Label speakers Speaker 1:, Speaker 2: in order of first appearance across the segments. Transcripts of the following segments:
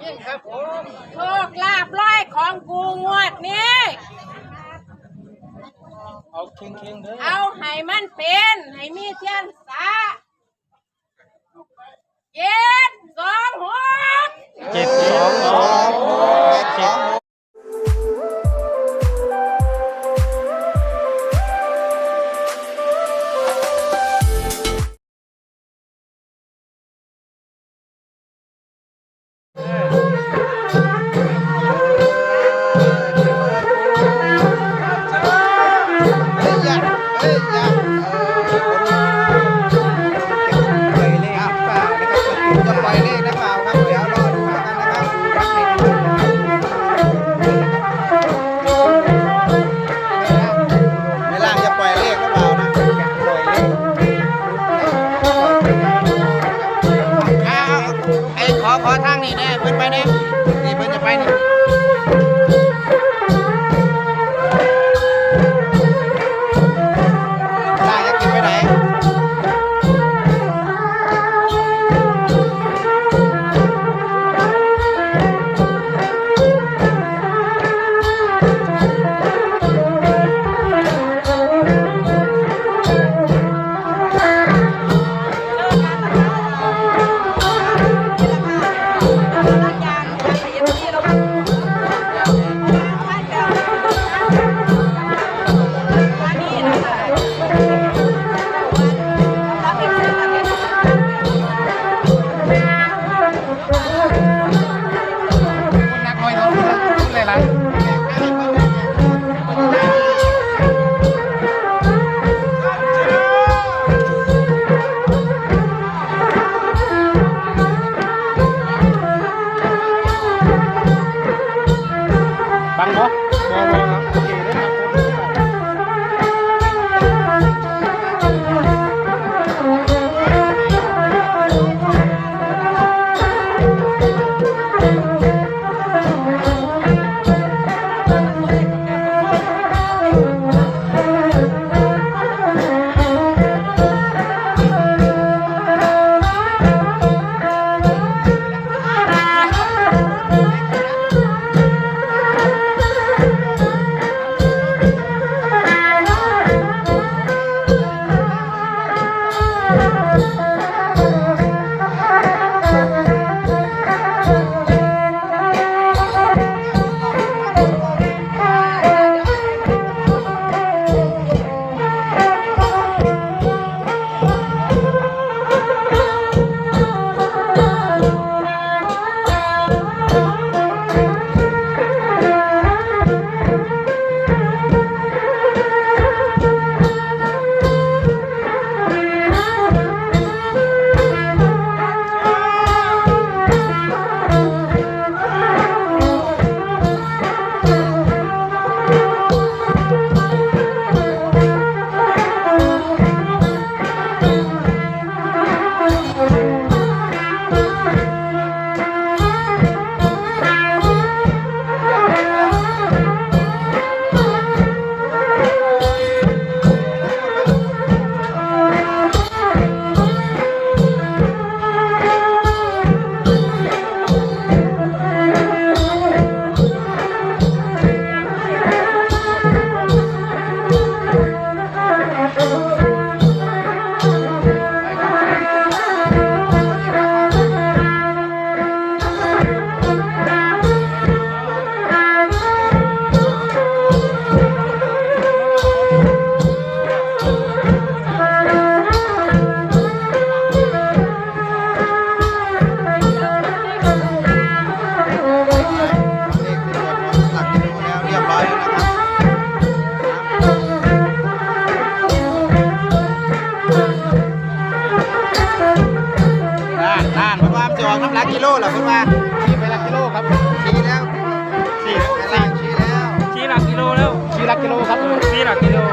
Speaker 1: นี่ครับผม
Speaker 2: โชคลาภร้อยของกูงวดนี้
Speaker 1: เอาเคียงเคียงๆเด้อ
Speaker 2: เอาให้มันเป็นให้มีเทียนสาเจ็ดสองหก
Speaker 3: เจ็ดสองสองเจ็ด
Speaker 4: manera, creo.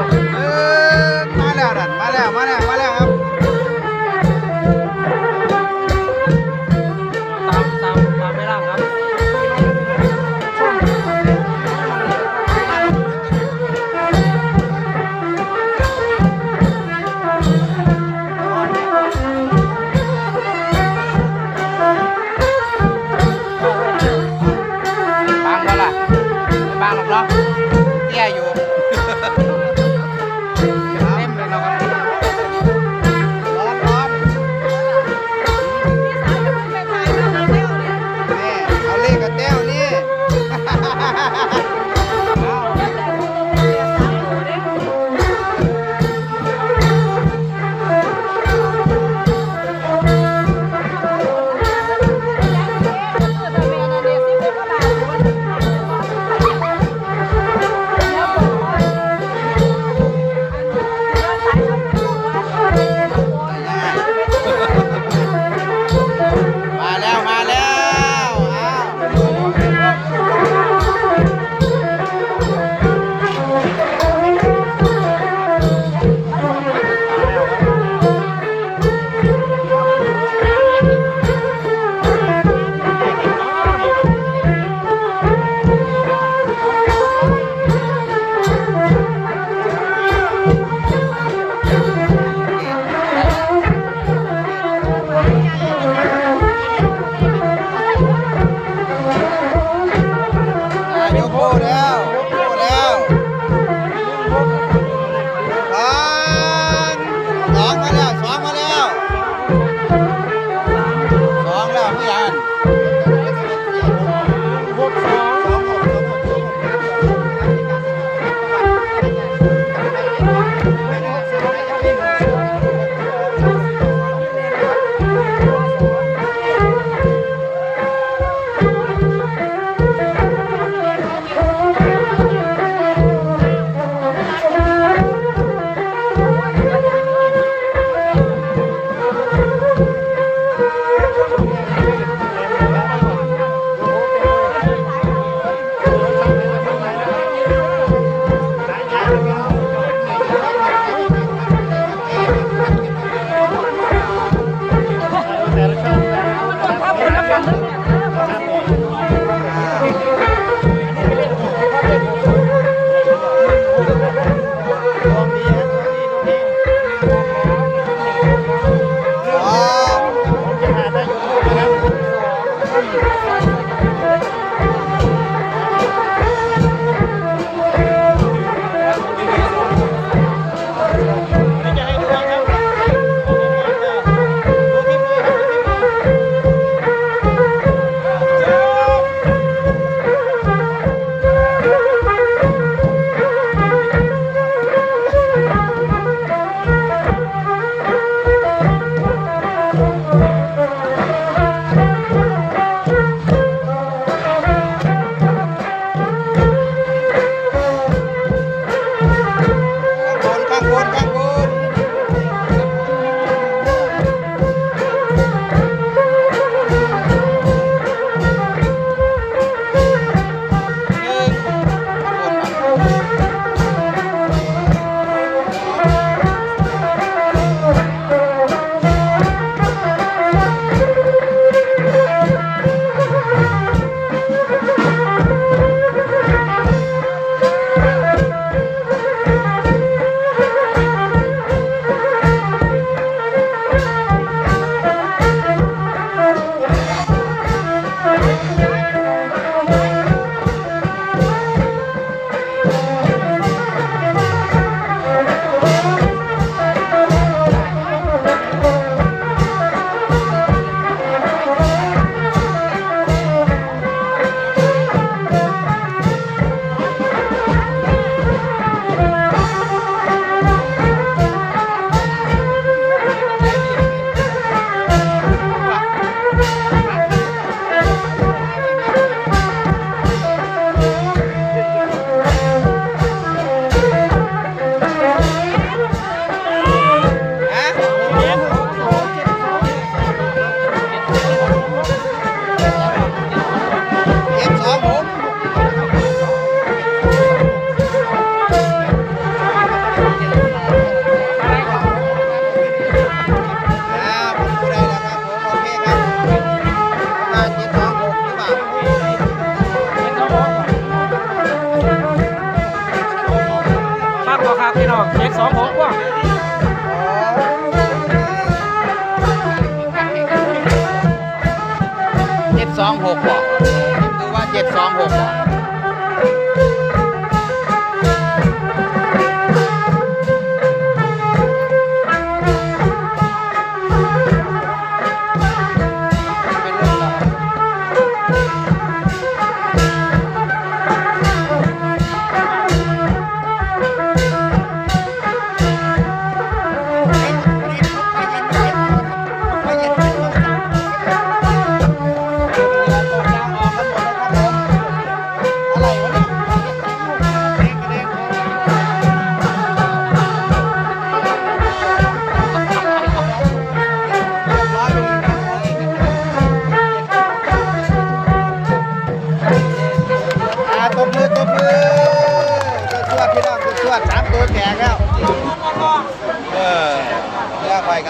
Speaker 4: เจ็ด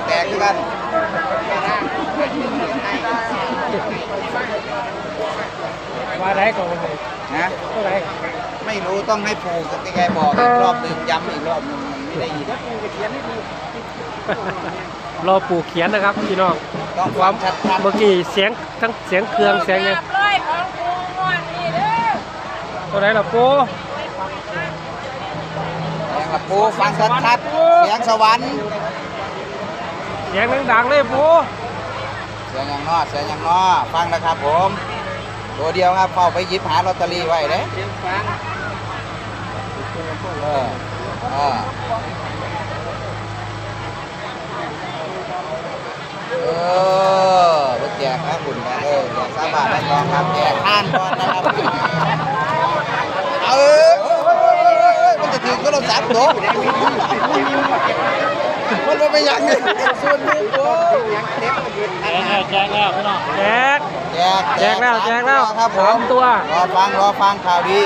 Speaker 4: แต
Speaker 3: กด้วยกัน
Speaker 1: ว่าได้ก่อนเลย
Speaker 3: นะ
Speaker 1: เท่าไหร่
Speaker 3: ไม่รู้ต้องให้ผูกกับแกบอกอีกรอบหนึ่งย้ำอีกรอบหนึ่งมันไม่ได้ยิน
Speaker 1: รอปู่เขียนนะครับพี่น้อง
Speaker 3: ต้องความชัดชัด
Speaker 1: เมื่อกี้เสียงทั้งเสียงเครื่องเสียง
Speaker 2: โช
Speaker 1: ยัง
Speaker 2: คลาภร้อยของกูงวดนี้เด้อ
Speaker 1: เท่าไหร่ล่ะปู่
Speaker 3: เสียงกับปูฟังชัดชัดเสียงสวรรค์
Speaker 1: เสียงดังๆเลยปู
Speaker 3: เสียงย่างนอเสียงย่างนอฟังนะครับผม ตัวเดียวครับเข้าไปหยิบหาลอตเตอรี่ไว้เลยเออเออเออไปแจกครับคุณนะเออแจกสามบาทได้ทองครับแจกท่านก่อนนะครับเออมันจะถึงก็เราสามตัว มันบ่ไปยังไงส่วนหนึ่งโอ้ยังเด็ก
Speaker 1: แจกแล้วพี่น้องแจก
Speaker 3: แจก
Speaker 1: แจกแล้วแจกแล้ว
Speaker 3: ครับผ
Speaker 1: สามมตัว
Speaker 3: รอฟังรอฟังข่าวดี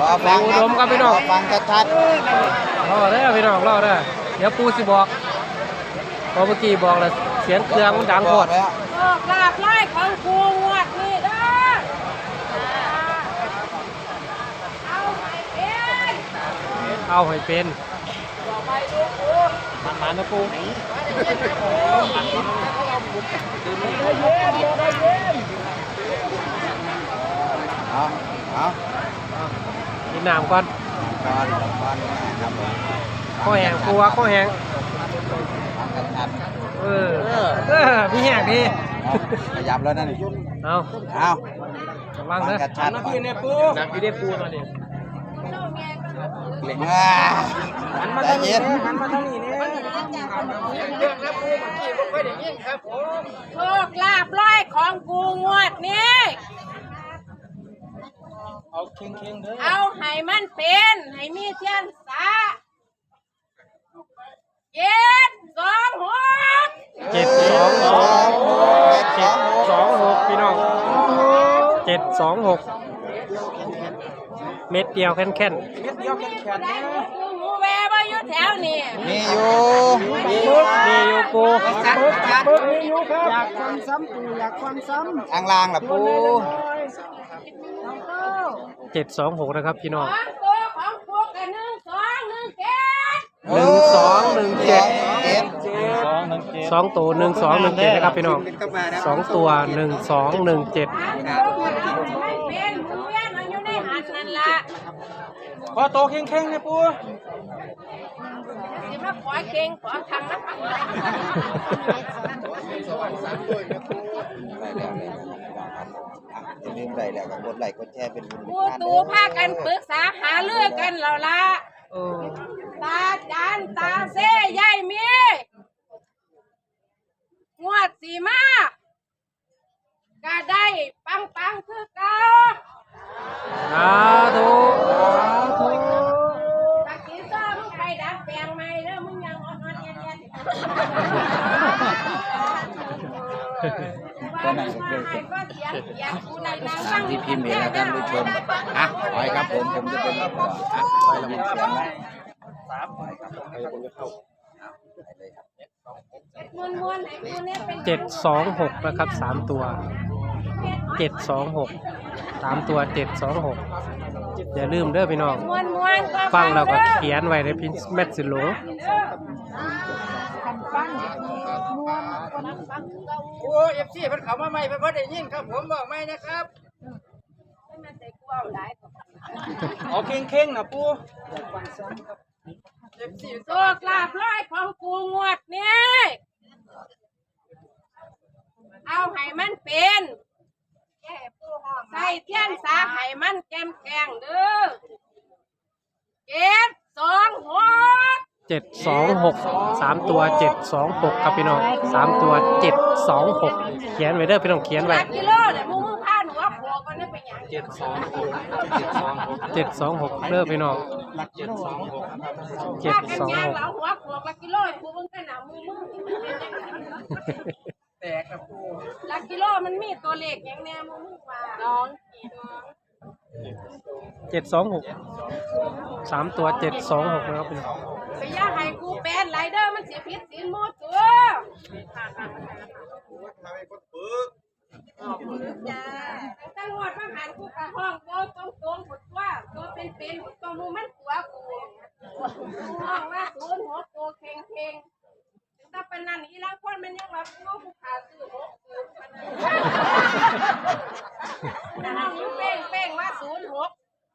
Speaker 3: รอฟัง
Speaker 1: อุดมครับพี่น้อง
Speaker 3: รอฟังชัด
Speaker 1: รอเด้อพี่น้องรอเด้อเดี๋ยวปู่สิบอกเพอเมื่อกี้บอกแล้วเสียงเครื่องมันดังโคตร
Speaker 3: แล้ว
Speaker 2: โชคลาภร้อยของกูงวดนี้เด้อเอาไปเป็น
Speaker 1: เอาให้เป็น มันมานะปู่
Speaker 3: เอาเอา
Speaker 1: กินน้ำก่อน
Speaker 3: ก่อนก่อนนะครับผม
Speaker 1: ข้อแหงปูว่าข้อแหง
Speaker 3: ฟังชัด
Speaker 1: เออเออมีแหงดี
Speaker 3: ๆเอาขยับแล้วนั่นนี่
Speaker 1: เอา
Speaker 3: เอา
Speaker 1: ระวังเด้อ
Speaker 3: ฟังชัดๆ
Speaker 1: น้ำพี่เนี่ยปูน้ำพี่เนี่ยปูตอน นี้
Speaker 3: อ่าใจเย็น
Speaker 1: หันมาทางนี้เนี่ย
Speaker 2: โชคลาภร้อยของกูงวดนี้
Speaker 1: เอาเข่งเข่งเด้อ
Speaker 2: เอาให้มันเป็นให้มีเทียนสาเจ็ดสองหก
Speaker 1: เจ็ดสองสองเจ็ดสองหกพี่น้องเจ็ดสองหกเม็ดเดียวแค่น แค่น
Speaker 2: กูหมูแววอยู่แถวนี้
Speaker 3: มีอยู่
Speaker 1: มีอยู่ปู
Speaker 3: อยากฟังซ้ำปูอยากฟังซ้ำทางล่างล่ะปู
Speaker 1: เจ็ดสองหกนะครับพี่น้อง
Speaker 2: หนึ่งสองหนึ่งเจ็ด
Speaker 1: หนึ่งสองหนึ่งเจ็ดสองตัวหนึ่งสองหนึ่งเจ็ดนะครับพี่น้องสองตัวหนึ่งสองหนึ่งเจ็ด
Speaker 2: สามตัวไม่เป็นหมูแววมันอยู่ในหันนั่นละ
Speaker 1: พอโตเข่งเข่งเลยปู
Speaker 2: สิมาขอเก่งขอทางนะปังเลย
Speaker 3: ได้แล้วเลยนะครับอะอย่าลืมได้แล้วก็กดไลค์กดแชร์เป็นบุญ
Speaker 2: กูตูพากันปรึกษาหาเรื่องกันแล้วละ
Speaker 1: เออ
Speaker 2: ตาจานตาเซ่ยายมีงวดสีมาก็ได้ปังปังๆคือเก่า
Speaker 1: สาธุสาธุ
Speaker 2: ตะกี้ซ้อมึงไปดับแปลงใหม่แล้วมึงยังอ่อนๆเย็น
Speaker 3: ก็นั่งเรื่อย
Speaker 2: ๆก็เสียงสา
Speaker 3: มที่พิมพ์เห็นะท่านผู้ชมอะปล่อยครับผมผมจะเป็นอะปล่อยลำเสียงนะสามปล่อยครับผมให้ผมจะเข้าไปเลยครับ
Speaker 2: เจ็
Speaker 1: ดสองหกนะครับสามตัว
Speaker 2: เจ็
Speaker 1: ดสองหก สามตัวเจ็ดสองหกอย่าลืมเด้อพี่น้อง
Speaker 2: มวนมวนๆก็
Speaker 1: ฟังเราก็
Speaker 2: ด้อ
Speaker 1: เขียนไว้ในพิมพ์แมทสิหลง
Speaker 4: โอ้เอฟซีเพิ่นเข้ามาใหม่เพิ่นบ่ได้ยินครับผมบอกไม่นะครับเอาเข่งๆนะปูเอฟซี
Speaker 2: โชคลาภร้อยของกูงวดนี้เอาให้มันเป็น ใส่เทียนสาให้มันแกมแกงเด้อเจ็ดสองหก
Speaker 1: เจ็ดสองหกสามตัวเจ็ดสองหกครับพี่น้องสามตัวเจ็ดสองหกเขียนไว้เด้อพี่น้องเขียน
Speaker 2: ห
Speaker 1: ไว้
Speaker 2: ลักกิโลเนี่ยมึงมึงพาหนูว่าผัวก็นั่นเป็นอย่างเจ็ดสอง
Speaker 1: เจ็ดสองหกเด้อพี่น้องเจ็ด
Speaker 2: ถ้ากัน
Speaker 1: สอง
Speaker 2: ยาง
Speaker 1: หก
Speaker 2: เราหัวผัวหลักกิโลกูมึงกันหนามึงมึงที่มันเป็นยังไง
Speaker 4: แตกครับปู
Speaker 2: ห ลักกิโลมันมีตัวเลขอย่างแน่มึงมึงว่าน้องน้อง
Speaker 1: เจ็ดสองหกสามตัวเจ็ดสองหกนะครับพี่น้อง
Speaker 2: ไปย่าให้กูเป็นไรเดอร์มันเสียพิษสินหมดตัวตั้งหอดมาหันกูกะห้องโตตรงตรงหมดว่าตัวเป็นเป็นตัวมูมันตัวกูห้องว่าศูนย์หัวตัวเข่งเข่งถ้าเป็นนั่นอีลังคนมันยังว่ากูกูขาซื้อหกซื้อมันห้องอยู่เป้งเป้งว่าศูนย์หก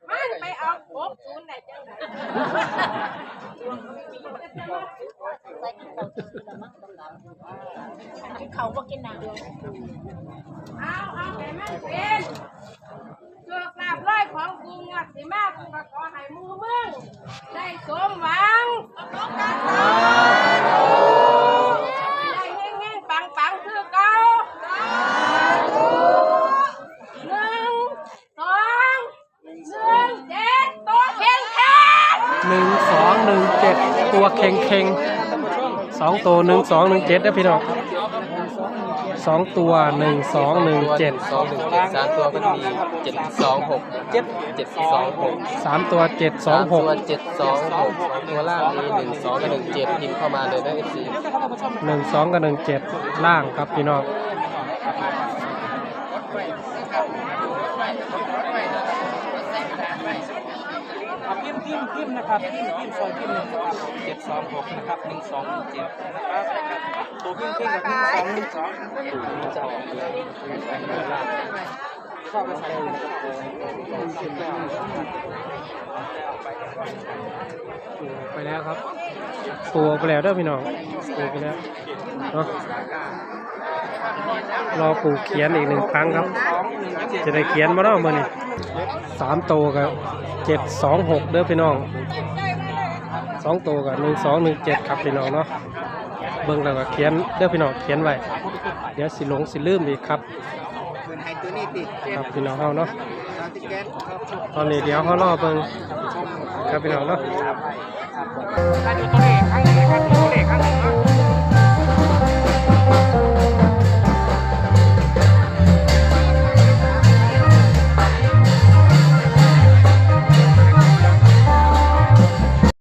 Speaker 2: มันไปเอาหกศูนย์ไหนจังไหน
Speaker 5: เขา บอกกินน้
Speaker 2: เอาเอาให้มันเป็นเกือกลาบร้อยของกูงวดสิมากูก็ขอให้มูมึงได้สมหวังได้เงี้ยๆปังๆคือเก่าหนึ่งสองหนึ่งเจ็ดตัวเข่งแข็ง
Speaker 1: หนึ่งสองหนึ่งเจ็ดตัวเข่งเข่งสองตัวหนึ่งสองหนึ่งเจ็ดนะพี่น้อง สองตัวหนึ่งสองหนึ่งเจ็ด
Speaker 6: สองหนึ่งเจ็ดสามตัวก็มีเจ็ดสองหกเจ็ดเจ็ดสองหก
Speaker 1: สามตัวเจ็ดสองหก
Speaker 6: ตัวเจ็ดสองหกตัวล่างมีหนึ่งสองกับหนึ่งเจ็ดพิมพ์เข้ามาเลยนะเอฟซี
Speaker 1: หนึ่งสองกับหนึ่งเจ็ดล่างครับพี่น้อง
Speaker 4: พิมพ์พิมพ์พิมพ์นะครับพิมพ์พิมพ์ซอยพิมพ์หนึ่งเจ็ดสองหกนะครับหนึ่งสองหนึ่งเจ็ดนะครับ ตัวพิมพ์พิมพ์กับหนึ่งสองสองชอบไปใส่
Speaker 1: ไปแล้วครับตัวไปแล้วเด้อพี่น้องตัวไปแล้วเนาะรอปู่เขียนอีกหนึ่งครั้งครับ จะได้เขียนมาแล้วมื่อนี่สามตัวกับเจ็ดสองหกเด้อพี่น้องสองตัวกับหนึ่งสองหนึ่งเจ็ดครับพี่น้องเนาะ เบิ่งแล้วก็เขียนเด้อพี่น้องเขียนไว้เดี๋ยวสิหลงสิลืมอีกครับ
Speaker 3: ค
Speaker 1: รับพี่น้องเฮาเนาะ
Speaker 3: ต
Speaker 1: อนนี้เดี๋ยวเขารอเบิ่งครับพี่น้อ
Speaker 4: งเนาะ